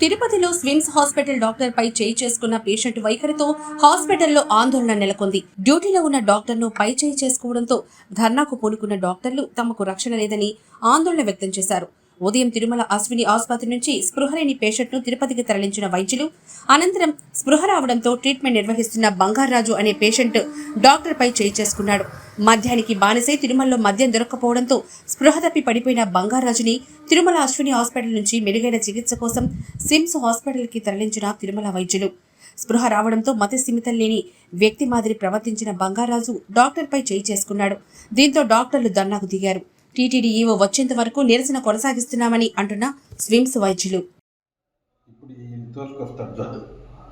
తిరుపతిలో SVIMS hospital doctor పై చేయి చేసుకున్న పేషెంట్ వైఖరితో హాస్పిటల్లో ఆందోళన నెలకొంది. డ్యూటీలో ఉన్న డాక్టర్ను పై చేయి చేసుకోవడంతో ధర్నాకు పూనుకున్న డాక్టర్లు తమకు రక్షణ లేదని ఆందోళన వ్యక్తం చేశారు. ఉదయం తిరుమల అశ్విని ఆసుపత్రి నుంచి స్పృహలేని పేషెంట్ను తిరుపతికి తరలించిన వైద్యులు అనంతరం స్పృహ రావడంతో ట్రీట్మెంట్ నిర్వహిస్తున్న బంగారాజు అనే పేషెంట్ డాక్టర్పై చేయి చేసుకున్నాడు. మద్యానికి బానిసై తిరుమలలో మద్యం దొరక్కపోవడంతో స్పృహ తప్పి పడిపోయిన బంగారాజుని తిరుమల అశ్విని హాస్పిటల్ నుంచి మెరుగైన చికిత్స కోసం సిమ్స్ హాస్పిటల్కి తరలించిన తిరుమల వైద్యులు. స్పృహ రావడంతో మతిస్థిమితం లేని వ్యక్తి మాదిరి ప్రవర్తించిన బంగారాజు డాక్టర్పై చేయి చేసుకున్నాడు. దీంతో డాక్టర్లు దన్నాకు దిగారు. టీటీడీ ఈవో వచ్చేంత వరకు నిరసన కొనసాగిస్తున్నామని అంటున్న స్విమ్స్ వైద్యులు.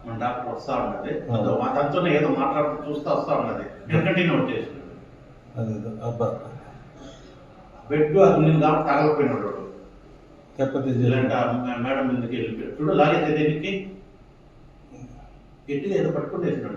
మన డాక్టర్ వస్తా ఉన్నది అదో మా తనతోనే ఏదో మాట్లాడుతూ చూస్తూ వస్తా ఉన్నది నేను కంటిన్యూ చేసిన బెడ్ అది నేను కాబట్టి తగలపోయినాడు మేడం ముందుకు వెళ్ళిపోయాడు. చూడు లాగేది దీనికి? గట్టిగా ఏదో పట్టుకుంటేసినాడు